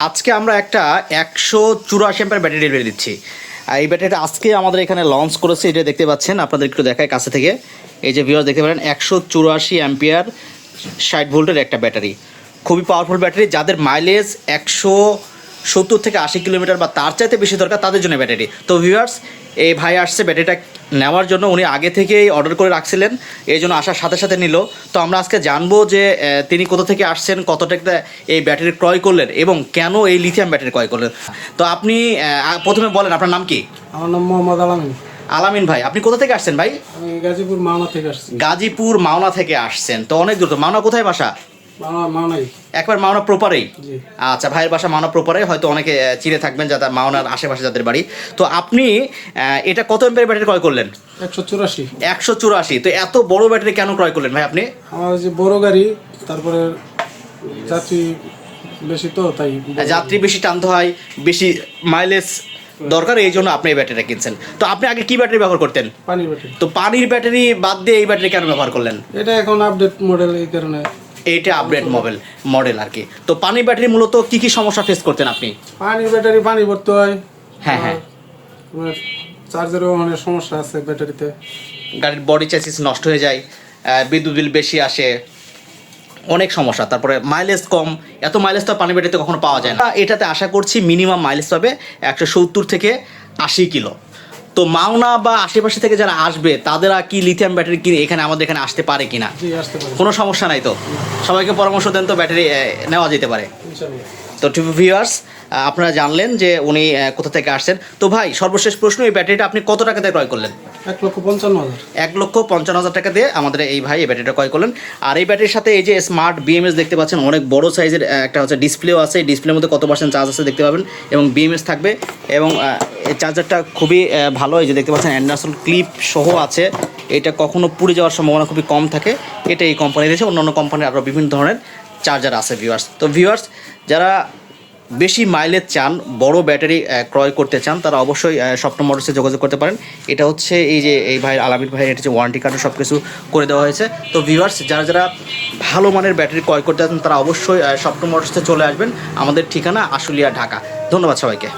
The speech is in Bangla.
আজকে আমরা একটা একশো চুরাশি অ্যাম্পের ব্যাটারি ডেলিভারি দিচ্ছি। আর এই ব্যাটারিটা আজকে আমাদের এখানে লঞ্চ করেছে এটা দেখতে পাচ্ছেন, আপনাদের একটু দেখায় কাছে থেকে। এই যে ভিউয়ার দেখতে পারেন একশো চুরাশি অ্যাম্পিয়ার ষাট ভোল্টের একটা ব্যাটারি খুবই পাওয়ারফুল ব্যাটারি যাদের মাইলেজ একশো সত্তর থেকে আশি কিলোমিটার বা তার চাইতে বেশি দরকার, তাদের জন্য ব্যাটারি তো ভিউয়ার্স এই ভাই আসছে ব্যাটারিটা নেওয়ার জন্য উনি আগে থেকেই অর্ডার করে রাখছিলেন এই জন্য আসার সাথে সাথে নিল। তো আমরা আজকে জানব যে তিনি কোথা থেকে আসছেন কত টাকা এই ব্যাটারি ক্রয় করলেন এবং কেন এই লিথিয়াম ব্যাটারি ক্রয় করলেন। তো আপনি প্রথমে বলেন আপনার নাম কি? আমার নাম মোহাম্মদ আলামিন। আলামিন ভাই আপনি কোথা থেকে আসছেন ভাই? গাজীপুর মাওনা থেকে আসছি। গাজীপুর মাওনা থেকে আসছেন তো অনেক দূর তো মাওনা কোথায় বাসা? একবার মাওনা প্রপারেই? আচ্ছা ভাইয়ের বাসা মাওনা প্রপারে হয়তো অনেকে চিনে থাকবেন যাদের মাওনার আশেপাশে যাদের বাড়ি। তো আপনি এটা কত এম্পের ব্যাটারি ক্রয় করলেন? একশো চুরাশি। একশো চুরাশি। তো এত বড় ব্যাটারি কেন ক্রয় করলেন ভাই আপনি? আমার যে বড় গাড়ি তারপরে যাত্রী বেশি তো তাই যাত্রী বেশি টানতে হয় বেশি মাইলেজ দরকার এই জন্য আপনি এই ব্যাটারিটা কিনছেন। তো আপনি আগে কি ব্যাটারি ব্যবহার করতেন? পানি ব্যাটারি। তো পানির ব্যাটারি বাদ দিয়ে এই ব্যাটারি কেন ব্যবহার করলেন? এটা এখন আপডেট মডেল এই কারণে। এইটা আপডেট মডেল মডেল আর কি। তো পানির ব্যাটারি মূলত কি কি সমস্যা ফেস করতেন আপনি? পানির ব্যাটারি পানি ভরতে হয়। হ্যাঁ হ্যাঁ। চার্জারও অনেক সমস্যা আছে ব্যাটারিতে গাড়ির বডি চ্যাসিস নষ্ট হয়ে যায় বিদ্যুৎ বিল বেশি আসে অনেক সমস্যা। তারপরে মাইলেজ কম এত মাইলেজ তো পানি ব্যাটারিতে কখনো পাওয়া যায় না। এটাতে আশা করছি মিনিমাম মাইলেজ পাবে একশো সত্তর থেকে আশি কিলো। তো মাওনা বা আশেপাশে থেকে যারা আসবে তাদেরা কি লিথিয়াম ব্যাটারি কিনে এখানে আমাদের এখানে আসতে পারে কিনা? কোনো সমস্যা নাই তো? সবাইকে পরামর্শ দেন তো ব্যাটারি নেওয়া যেতে পারে। তো টু ভিউয়ার্স আপনারা জানলেন যে উনি কোথা থেকে আসছেন। তো ভাই সর্বশেষ প্রশ্ন এই ব্যাটারিটা আপনি কত টাকাতে ক্রয় করলেন? এক লক্ষ পঞ্চান্ন হাজার। এক লক্ষ পঞ্চান্ন হাজার টাকা দিয়ে আমাদের এই ভাই এই ব্যাটারিটা ক্রয় করলেন। আর এই ব্যাটারির সাথে এই যে স্মার্ট বিএমএস দেখতে পাচ্ছেন অনেক বড় সাইজের একটা হচ্ছে ডিসপ্লেও আছে। এই ডিসপ্লের মধ্যে কত পার্সেন্ট চার্জ আছে দেখতে পাবেন। এবং বিএমএস থাকবে। এবং এই চার্জারটা খুবই ভালো। এই যে দেখতে পাচ্ছেন অ্যান্ডারসন ক্লিপ সহ আছে। এটা কখনো পুড়ে যাওয়ার সম্ভাবনা খুবই কম থাকে। এটা এই কোম্পানি দিয়েছে অন্যান্য কোম্পানির আরও বিভিন্ন ধরনের চার্জার আছে ভিউয়ার্স তো ভিউয়ার্স যারা বেশি মাইলেজ চান, বড় ব্যাটারি ক্রয় করতে চান, তারা অবশ্যই স্বপ্ন মোটরসে যোগাযোগ করতে পারেন। এটা হচ্ছে এই যে, এই ভাইয়ের আলামির ভাইয়ের, এটা হচ্ছে ওয়ারেন্টি কার্ডে সব কিছু করে দেওয়া হয়েছে। তো ভিউয়ার্স যারা যারা ভালো মানের ব্যাটারি ক্রয় করতে চান, তারা অবশ্যই স্বপ্ন মোটরসে চলে আসবেন। আমাদের ঠিকানা আশুলিয়া, ঢাকা। ধন্যবাদ সবাইকে।